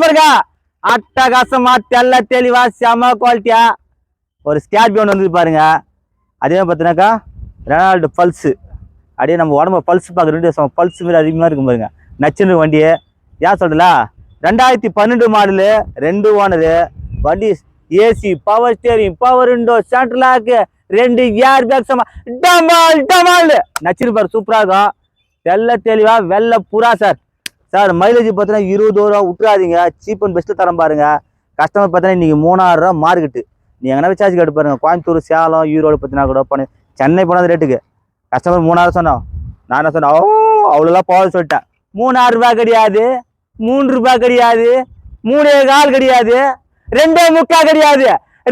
பாருங்க அட்டகாசமா தெல்ல தெளிவா செம குவாலிட்டியா ஒரு ஸ்கேர்பியோ ஒன்று வந்து பாருங்க. அதே மாதிரி பார்த்தீங்கன்னாக்கா ரெனால்டு பல்ஸு அப்படியே நம்ம உடம்பு பல்ஸ் பார்க்குறது பல்ஸ் மாதிரி அதிகமாக இருக்கும் பாருங்க. நச்சுன்னு வண்டி ஏன் சொல்றல ரெண்டாயிரத்தி பன்னெண்டு மாடலு ரெண்டு ஓனரு. வண்டி AC power steering power window central lock ரெண்டு ஏர் பேக் சமா டமால் டமால். நச்சிருப்பார் சூப்பராக இருக்கும். தெல்ல தெளிவா வெள்ளை புறா சார் சார் மைலேஜ் பார்த்தீங்கன்னா இருபது ரூபா விட்டுறாதீங்க. சீப் அண்ட் பெஸ்ட்டு தரம் பாருங்க. கஸ்டமர் பார்த்தீங்கன்னா இன்னைக்கு மூணாயிரரூவா மார்க்கெட்டு நீங்கள் எங்கன்னா சார்ஜ் கேட்டு பாருங்க. கோயம்புத்தூர் சேலம் ஈரோடு பார்த்தீங்கன்னா கூட பண்ணி சென்னை போனது ரேட்டுக்கு கஸ்டமர் மூணாயிரம் சொன்னோம். நான் என்ன சொன்னேன்? ஓ அவ்வளோலாம் போக சொல்லிட்டேன். மூணாயிரம் ரூபாய் கிடையாது. மூணு ரூபாய் கிடையாது. மூணே கால் கிடையாது. ரெண்டே முக்கா கிடையாது.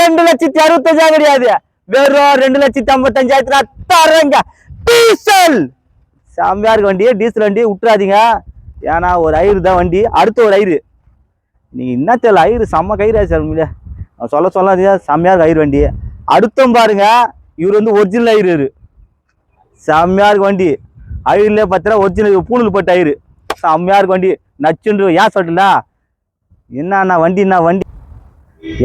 ரெண்டு லட்சத்தி அறுபத்தஞ்சா கிடையாது. வெறும் ரெண்டு லட்சத்தி ஐம்பத்தஞ்சாயிரத்துல தரங்க. டீசல்! செம்மையா இருக்க வண்டி டீசல் வண்டி விட்டுறாதீங்க. ஏன்னா ஒரு ஐரு தான் வண்டி. அடுத்த ஒரு ஐரு நீங்கள் என்ன தெரியல ஐரு செம்ம கயிறு சார் உண்மையிலே நான் சொல்ல சொல்லாதீங்க செம்மையாக இருக்கு வண்டி. அடுத்தம் பாருங்க இவர் வந்து ஒரிஜினல் ஐரு செம்மையாக இருக்கு வண்டி. ஐயர்லேயே பார்த்தா ஒரிஜினல் பூணூல் போட்ட ஐரு செம்மையாக இருக்கு வண்டி. நச்சுன்று ஏன் சொல்லல என்னண்ணா வண்டிண்ணா வண்டி.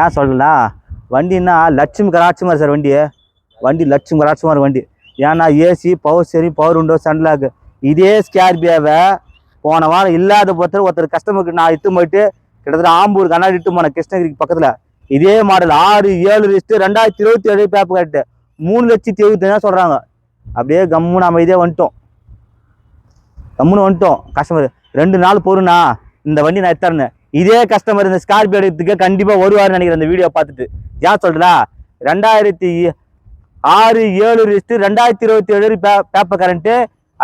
ஏன் சொல்லல வண்டின்னா லட்சுமி கராட்சமாக சார் வண்டி. வண்டி லட்சுமி கராட்சமாக இருக்கு வண்டி. ஏன்னா ஏசி பவர் சரி பவர் உண்டோ சன்லாக்கு இதே ஸ்கார்பியாவை போன வாரம் இல்லாத ஒருத்தர் ஒருத்தர் கஸ்டமருக்கு நான் இட்டு போயிட்டு கிட்டத்தட்ட ஆம்பூர் கண்ணாடி இட்டு போனேன் கிருஷ்ணகிரிக்கு பக்கத்தில். இதே மாடல் ஆறு ஏழு லிஸ்ட்டு ரெண்டாயிரத்தி இருபத்தி ஏழு பேப்பர் கட்டு. மூணு லட்சத்தி எழுபத்தஞ்சா சொல்கிறாங்க அப்படியே கம்முன்னு அமைதியாக வந்துட்டோம். கம்முன்னு வந்துட்டோம் கஸ்டமர் ரெண்டு நாள் பொறுண்ணா இந்த வண்டி நான் எடுத்தாருன்னு இதே கஸ்டமர் இந்த ஸ்கார்பியோ எடுத்துக்க கண்டிப்பாக வருவார்னு நினைக்கிறேன் இந்த வீடியோ பார்த்துட்டு. ஏன் சொல்கிறா ரெண்டாயிரத்தி ஆறு ஏழு லிஸ்ட்டு ரெண்டாயிரத்தி இருபத்தி ஏழு பே பேப்பர் கரண்ட்டு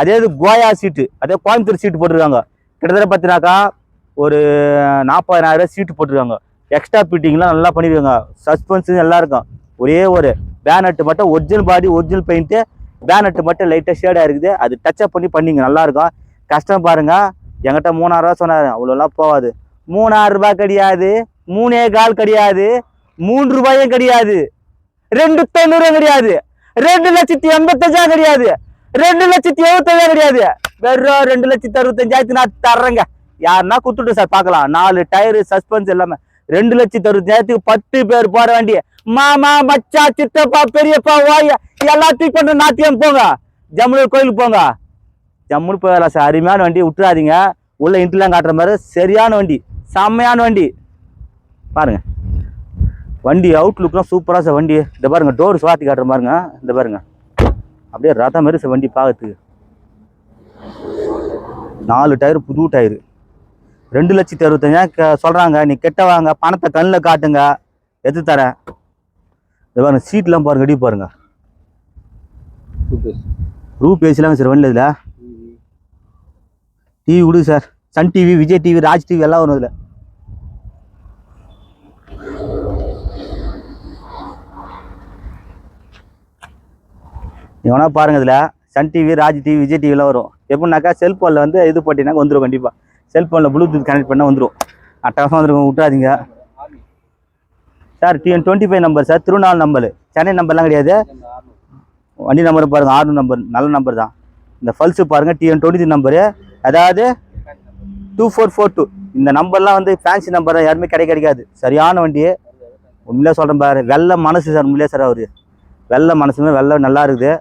அதே இது கோயா சீட்டு அதே கோயம்புத்தூர் சீட்டு போட்டிருக்காங்க. கிட்டத்தட்ட பார்த்தினாக்கா ஒரு நாற்பதாயிரம் சீட்டு போட்டிருக்காங்க. எக்ஸ்ட்ரா ஃபிட்டிங்லாம் நல்லா பண்ணியிருக்காங்க சஸ்பென்ஸ் எல்லாம் இருக்கும். ஒரே ஒரு பேனட்டு மட்டும் original body original paint bonnet மட்டும் லைட்டாக ஷேடாக இருக்குது. அது டச்சப் பண்ணி பண்ணிங்க நல்லாயிருக்கும் கஷ்டம் பாருங்க. என்கிட்ட மூணாயிரம் சொன்னார். அவ்வளோலாம் போகாது. மூணாயிரரூபா கிடையாது. மூணே கால் கிடையாது. மூன்று ரூபாயும் கிடையாது. ரெண்டு தொண்ணூறும் கிடையாது. ரெண்டு லட்சத்தி எண்பத்தஞ்சா கிடையாது. ரெண்டு லட்சத்தி எழுபத்தஞ்சா கிடையாது. வெறும் ரெண்டு லட்சத்தி அறுபத்தஞ்சாயிரத்தி நான் தர்றேங்க. யாருன்னா குத்துட்டு சார் பார்க்கலாம். நாலு டயரு சஸ்பென்ஸ் எல்லாமே. ரெண்டு லட்சத்தி அறுபத்தஞ்சாயிரத்துக்கு பத்து பேர் போற வண்டி. மாமா மச்சா சித்தப்பா பெரியப்பா ஓய எல்லாத்தையும் கொண்டு நாத்தியம் போங்க. ஜம்முனூர் கோயிலுக்கு போங்க. ஜம்முனு போயிடலாம் சார்? அருமையான வண்டி விட்டுறாதீங்க. உள்ள இன்ட்லாம் காட்டுற மாதிரி சரியான வண்டி செம்மையான வண்டி. பாருங்க. வண்டி அவுட்லுக்லாம் சூப்பராக சார் வண்டி. இந்த பாருங்க டோர் சுவாத்தி காட்டுற பாருங்க இந்த பாருங்க. அப்படியே ரதம் மாதிரி சார் வண்டி பார்க்கறதுக்கு நாலு டயர் புது டயரு. ரெண்டு லட்சத்தி அறுபத்தஞ்சா க- சொல்றாங்க. நீ கெட்ட வாங்க பணத்தை கண்ணில் காட்டுங்க. எது தரேன்? இந்த பாருங்க சீட்லாம் பாருங்க அடி பாருங்க. ரூப் ஏசிலாம் சார் வண்டியில் இதில். டிவி விடு sir. Sun TV Vijay TV Raj TV எல்லாம் வரும் இதில். எவனா பாருங்க இதில். Sun TV Raj TV Vijay டிவிலாம் வரும். எப்படின்னாக்கா செல்ஃபோனில் வந்து இது போட்டினாக்கா வந்துடும் கண்டிப்பாக செல்ஃபோனில் ப்ளூடூத் கனெக்ட் பண்ணால் வந்துடும் அட்டகாசம் வந்துருக்கும் விட்றாதீங்க sir TN twenty five number sir. திருநாள் நம்பர் சென்னை நம்பர்லாம் கிடையாது. வண்டி நம்பர் பாருங்கள் ஆறு நம்பர் நல்ல நம்பர் தான். இந்த ஃபல்ஸு பாருங்கள் டிஎன் டுவெண்ட்டி நம்பரு அதாவது டூ ஃபோர் ஃபோர் டூ இந்த நம்பர்லாம் வந்து ஃபேன்சி நம்பர் யாருமே கிடைக்க கிடைக்காது. சரியான வண்டி உண்மையிலே சொல்கிறேன் பாரு வெள்ளை மனசு சார் உண்மையிலே சார் அவர். வெள்ளை மனசுமே வெள்ளை நல்லா இருக்குது.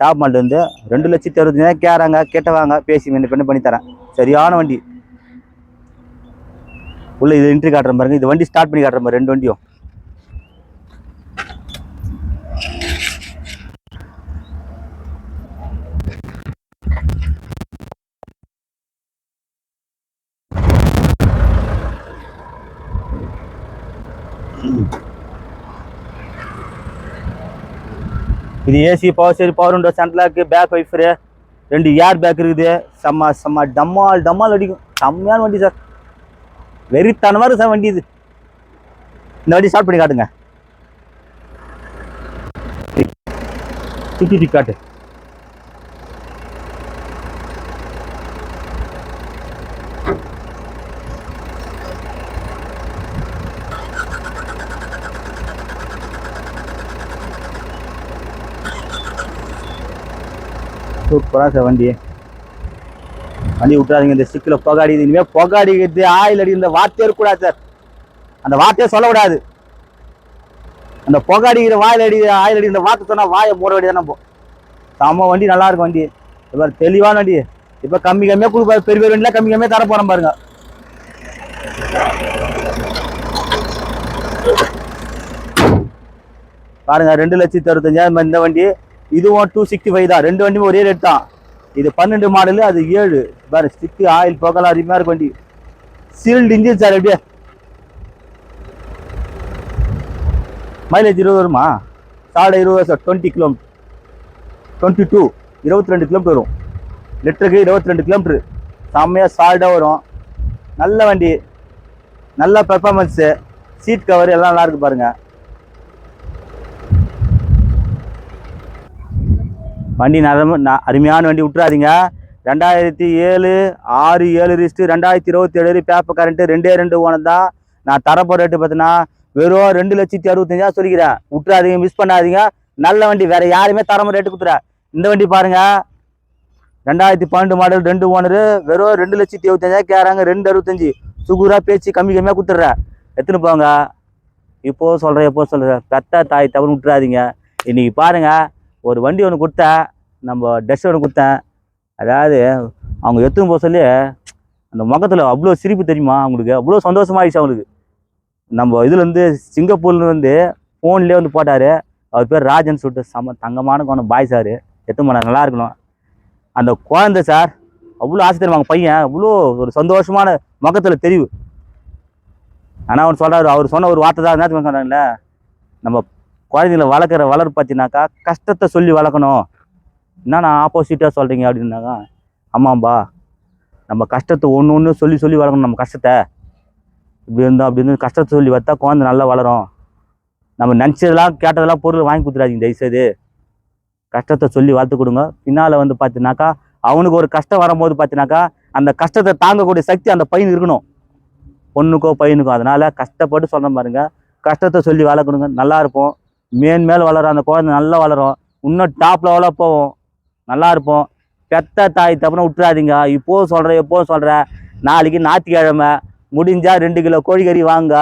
டாப் மாடல் வந்து ரெண்டு லட்சத்தி அறுபத்தஞ்சாயிரம் கேட்குறாங்க கேட்டவாங்க பேசி என்ன பண்ணி பண்ணி தரேன். சரியான வண்டி. உள்ள இது இன்ட்ரி காட்டுற பாருங்க இது வண்டி ஸ்டார்ட் பண்ணி காட்டுற பாரு ரெண்டு வண்டியும். இது ஏசி பவர் சரி பவர் உண்டோ சென்ட்லாக்கு பேக் வைஃபரு ரெண்டு ஏர் பேக் இருக்குது. செம்ம செம்ம டம்மால் டம்மால் அடிக்கும். செம்மையான வண்டி சார் வெறித்தனமாக இருக்கு சார் வண்டி இது. இந்த வண்டி ஸ்டார்ட் பண்ணி காட்டுங்க. சுத்தி காட்டு. சூப்பராக சார் வண்டி வண்டி விட்டுறாதீங்க இந்த ஸ்டிக்கில் புகாடிது இனிமேல் புகாடிக்கிறது ஆயில் அடி இந்த வார்த்தையே இருக்கக்கூடாது சார். அந்த வார்த்தையே சொல்லக்கூடாது. அந்த புகாடிக்கிற வாயில் அடி ஆயில் அடி இந்த வார்த்தை சொன்னால் வாயை மூட வேண்டியது நம்ம செம்ம வண்டி நல்லா இருக்கும் வண்டி. இப்போ தெளிவான வண்டி. இப்போ கம்மி கம்மியாக கொடுப்பாரு பெரிய பெரிய வண்டிலாம் கம்மி கம்மியாக தர போகிறோம் பாருங்க. பாருங்க ரெண்டு லட்சத்தி அறுபத்தஞ்சாயிரம் இந்த வண்டி. இதுவும் டூ சிக்ஸ்டி ஃபைவ் தான். ரெண்டு வண்டியும் ஒரே ரேட் தான். இது பன்னெண்டு மாடலு அது ஏழு. வேறு ஸ்டிக்கு ஆயில் புகலாம் அதிகமாக இருக்கும் வண்டி. சீல்டு இன்ஜின் சார் எப்படியே? மைலேஜ் இருபது வருமா? சாடை இருபது sir twenty kilometre twenty two இருபத்தி ரெண்டு கிலோமீட்டர் வரும் லிட்டருக்கு இருபத்தி ரெண்டு கிலோமீட்ரு செம்மையாக சால்டாக வரும். நல்ல வண்டி. நல்ல பெர்ஃபார்மன்ஸு சீட் கவர் எல்லாம் நல்லா பாருங்கள் வண்டி நரம அருமையான வண்டி விட்டுறாதீங்க. ரெண்டாயிரத்தி ஏழு ஆறு ஏழு ரிஸ்ட்டு ரெண்டாயிரத்தி இருபத்தி ஏழு பேப்பர் கரண்ட்டு ரெண்டே ரெண்டு ஓனம் தான் நான் தரப்போ ரேட்டு பார்த்தீங்கன்னா வெறும் ரெண்டு லட்சத்தி அறுபத்தஞ்சா சொல்லிக்கிறேன். விட்டுறாதீங்க மிஸ் பண்ணாதீங்க. நல்ல வண்டி வேறு யாருமே தரம ரேட்டு கொடுத்துறேன் இந்த வண்டி பாருங்கள் ரெண்டாயிரத்தி பன்னெண்டு மாடல் ரெண்டு ஓனரு வெறும் ரெண்டு லட்சத்தி இருபத்தஞ்சா கேட்குறாங்க ரெண்டு அறுபத்தஞ்சு. சுகுராக பேச்சு கம்மி கம்மியாக கொடுத்துட்றேன். எடுத்துன்னு போங்க. இப்போது சொல்கிறேன் எப்போ சொல்கிறேன் பெத்த தாய் தவறு விட்டுறாதீங்க. இன்றைக்கி பாருங்கள் ஒரு வண்டி ஒன்று கொடுத்தேன் நம்ம ட்ரெஸ் ஒன்று கொடுத்தேன் அதாவது அவங்க எடுத்துன்னு போக சொல்லி அந்த முகத்தில் அவ்வளோ சிரிப்பு தெரியுமா அவங்களுக்கு? அவ்வளோ சந்தோஷமாயிடுச்சு அவங்களுக்கு. நம்ம இதுலேருந்து சிங்கப்பூர்லேருந்து ஃபோன்லேயே வந்து போட்டார். அவர் பேர் ராஜன் சொல்லிட்டு சம தங்கமான குழந்தை பாய் சார். எத்தனை மணி நல்லா இருக்கணும். அந்த குழந்தை சார் அவ்வளோ ஆசை தருவாங்க பையன்? அவ்வளோ ஒரு சந்தோஷமான முகத்தில் தெரிவு. ஆனால் அவர் சொல்கிறார் அவர் சொன்ன ஒரு வார்த்தை தான் என்ன சொன்னாங்கல்ல நம்ம குழந்தைங்களை வளர்க்குற வளர்ப்பு பார்த்தீங்கன்னாக்கா கஷ்டத்தை சொல்லி வளர்க்கணும். என்னண்ணா ஆப்போசிட்டாக சொல்கிறீங்க அப்படின்னாக்கா ஆமாம்பா நம்ம கஷ்டத்தை ஒன்று ஒன்று சொல்லி சொல்லி வளர்க்கணும் நம்ம கஷ்டத்தை. இப்படி இருந்தால் அப்படி இருந்து கஷ்டத்தை சொல்லி வளர்த்தா குழந்தை நல்லா வளரும். நம்ம நினச்சதெல்லாம் கேட்டதெல்லாம் பொருள் வாங்கி கொடுத்துடாதீங்க தயவுசெய்து. கஷ்டத்தை சொல்லி வளர்த்து கொடுங்க. பின்னால் வந்து பார்த்தீங்கன்னாக்கா அவனுக்கு ஒரு கஷ்டம் வரும்போது பார்த்தீங்கன்னாக்கா அந்த கஷ்டத்தை தாங்கக்கூடிய சக்தி அந்த பையன் இருக்கணும். பொண்ணுக்கோ பையனுக்கோ. அதனால் கஷ்டப்பட்டு சொல்ற பாருங்க கஷ்டத்தை சொல்லி வளர்க்கணுங்க. நல்லா இருப்போம். மேன் மேல் வளரும். அந்த குழந்தை நல்லா வளரும். இன்னும் டாப் லெவலாக போவோம். நல்லா இருப்போம். பெத்த தாய் தப்புன விட்டுறாதீங்க. இப்போ சொல்கிறேன் எப்போ சொல்கிறேன் நாளைக்கு ஞாயிற்றுக்கிழமை. முடிஞ்சால் ரெண்டு கிலோ கோழிக்கறி வாங்குங்க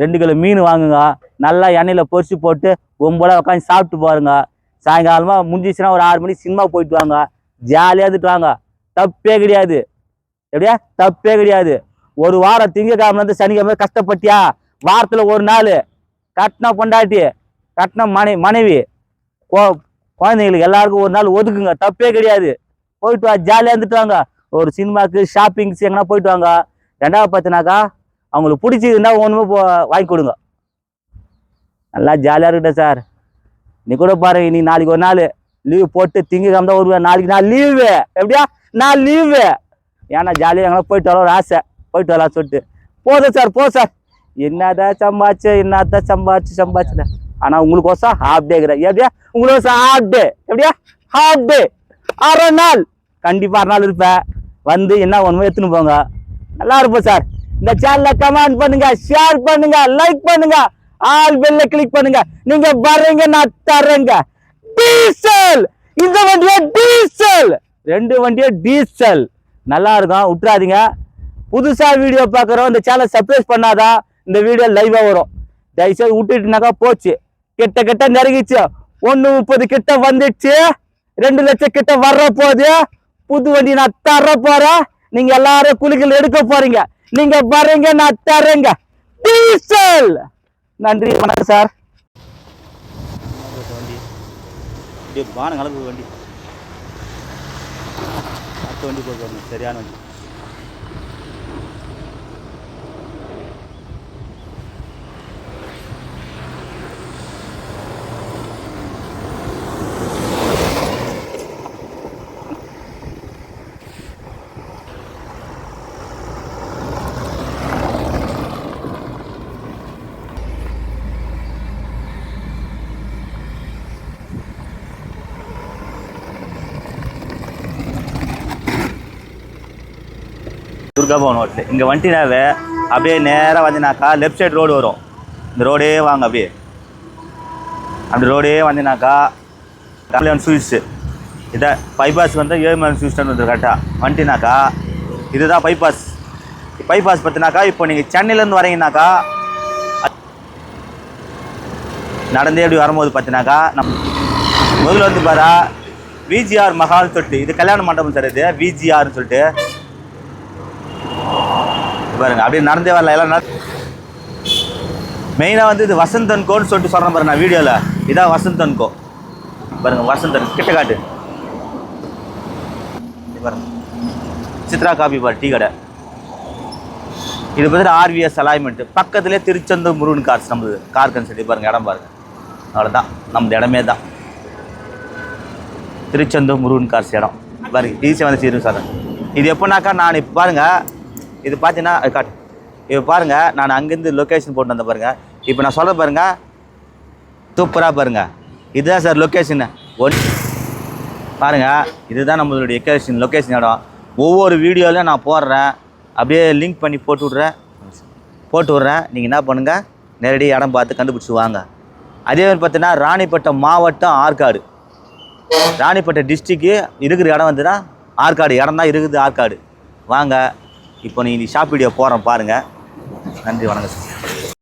ரெண்டு கிலோ மீன் வாங்குங்க. நல்லா எண்ணெயில் பொரிச்சு போட்டு கும்பலாக உட்காந்து சாப்பிட்டு பாருங்க. சாயங்காலமாக முடிஞ்சிச்சுன்னா ஒரு ஆறு மணிக்கு சினிமா போயிட்டு வாங்க. ஜாலியாக இருந்துட்டு வாங்க. தப்பே கிடையாது. எப்படியா? தப்பே கிடையாது. ஒரு வாரம் திங்கக்கிழமை இருந்து சனிக்கிழமை கஷ்டப்பட்டியா? வாரத்தில் ஒரு நாள். கட்டினா பொண்டாட்டி. கட்டின மனை மனைவி. கொ- குழந்தைங்களுக்கு எல்லாருக்கும் ஒரு நாள் ஒதுக்குங்க. தப்பே கிடையாது. போயிட்டு வா ஜாலியாக இருந்துட்டு வாங்க ஒரு சினிமாக்கு ஷாப்பிங்ஸ் எங்கன்னா போயிட்டு வாங்க. ரெண்டாவது பார்த்தினாக்கா அவங்களுக்கு பிடிச்சிருந்தா ஒன்றுமே போ வாங்கி கொடுங்க. நல்லா ஜாலியாக இருக்கட்டும் சார். நீ கூட பாருங்க நீ நாளைக்கு ஒரு நாள். லீவ் போட்டு திங்க தான் வருவேன் நாளைக்கு நான் லீவு எப்படியா? நான் லீவு ஏன்னா ஜாலியாக எங்கன்னா போயிட்டு வரலாம் ஒரு ஆசை. போயிட்டு வரலாம் சொல்லிட்டு. போதும் சார் போ சார். என்னதான் சம்பாச்சு என்னதான் சம்பாச்சு சம்பாச்சு ஆனா உங்களுக்கு வசம் ஹாஃப் டே எப்படியா உங்களுக்கு வசம் ஹாஃப் டே எப்படியா? ஹாஃப் டே அரை நாள். கண்டிப்பா அரை நாள் இருப்பேன் வந்து என்ன ஒண்ணுமோ எடுத்துன்னு போங்க. நல்லா இருப்போம் சார் இந்த சேனலை கமெண்ட் பண்ணுங்க ஷேர் பண்ணுங்க லைக் பண்ணுங்க. ஆல் பெல்ல கிளிக் பண்ணுங்க. நீங்க வர்றீங்க நான் தர்றேங்க. டீசல் இந்த வண்டியா டீசல் ரெண்டு வண்டியும் டீசல் நல்லா இருக்கும் விட்டுறாதீங்க புதுசா வீடியோ பார்க்குறோம் இந்த சேனல் சப்ஸ்கிரைப் பண்ணாதான் இந்த வீடியோ லைவா வரும். தயவுசெய்து விட்டுட்டுனாக்கா போச்சு. கிட்ட கிட்ட நெருங்கிச்சு. ஒன்னு முப்பது கிட்ட வந்துடுச்சு ரெண்டு லட்சம் கிட்ட வர்ற போது புது வண்டி நான் தர போறேன். நீங்க எல்லாரும் குளிக்கல் எடுக்க போறீங்க. நீங்க பாருங்க நான் தரேங்க டீசல்! நன்றி வணக்கம் சார். வண்டி பானம் வண்டி. அடுத்த வண்டி சரியான வண்டி. துர்கா போகணும் ஹோட்டல் இங்கே வந்துட்டினாவே அப்படியே நேராக வந்தினாக்கா லெஃப்ட் சைடு ரோடு வரும். இந்த ரோடே வாங்க அப்படியே. அப்படி ரோடே வந்தினாக்கா கல்யாண் ஸ்வீட்ஸு இதை பைபாஸ் வந்து ஏழுமலை மைல் வந்து கரெக்டாக வந்துட்டினாக்கா இதுதான் பைபாஸ் பைபாஸ் பார்த்தினாக்கா இப்போ நீங்கள் சென்னையிலேருந்து வரீங்கனாக்கா நடந்தே அப்படி வரும்போது பார்த்தினாக்கா நம் முதல்ல வந்து பாரா விஜிஆர் மஹால் தொட்டு. இது கல்யாண மண்டபம் தருது விஜிஆர்னு சொல்லிட்டு. பாருங்க அப்படியே நடந்தே வரல எல்லாம் மெயினாக வந்து இது வசந்தன் கோன்னு சொல்லிட்டு சொல்கிறேன் பாருங்க நான் வீடியோவில் இதான் வசந்தன் கோ. பாருங்க வசந்தன் கிட்ட காட்டு. பாருங்கள் பாருங்க. சித்ரா காபி பார் டீ கடை. இது பார்த்தீங்கன்னா ஆர்விஎஸ் அலைன்மெண்ட் பக்கத்துலேயே திருச்செந்தூர் முருகன் கார்ஸ் நம்மளுது கார் கன்சல்டி பாருங்கள் இடம் பாருங்கள் அவ்வளோதான் நம்ம இடமே தான். திருச்செந்தூர் முருகன் கார்ஸ் இடம். பாருங்க ஈஸியாக வந்து சீரும் சார். இது எப்போனாக்கா நான் இப்போ பாருங்கள் இது பார்த்தீங்கன்னா அது காட்டு. இப்போ பாருங்கள் நான் அங்கேருந்து லொக்கேஷன் போட்டு வந்தேன் பாருங்கள் இப்போ நான் சொல்ல பாருங்கள் சூப்பராக பாருங்கள் இதுதான் சார் லொக்கேஷன் ஒன் பாருங்கள் இதுதான் நம்மளுடைய லொக்கேஷன் லொக்கேஷன் இடம். ஒவ்வொரு வீடியோவிலும் நான் போடுறேன். அப்படியே லிங்க் பண்ணி போட்டு விட்றேன். போட்டு விட்றேன். நீங்கள் என்ன பண்ணுங்கள் நேரடியாக இடம் பார்த்து கண்டுபிடிச்சி வாங்க. அதே மாதிரி பார்த்தீங்கன்னா ராணிப்பட்டம் மாவட்டம் ஆற்காடு. ராணிப்பட்டை டிஸ்ட்ரிக்கு இருக்கிற இடம் வந்துன்னா ஆற்காடு. இடம் தான் இருக்குது ஆற்காடு. வாங்க இப்போ நீ ஷாப் வீடியோ போகிறேன் பாருங்கள் நன்றி வணக்கம் சார்.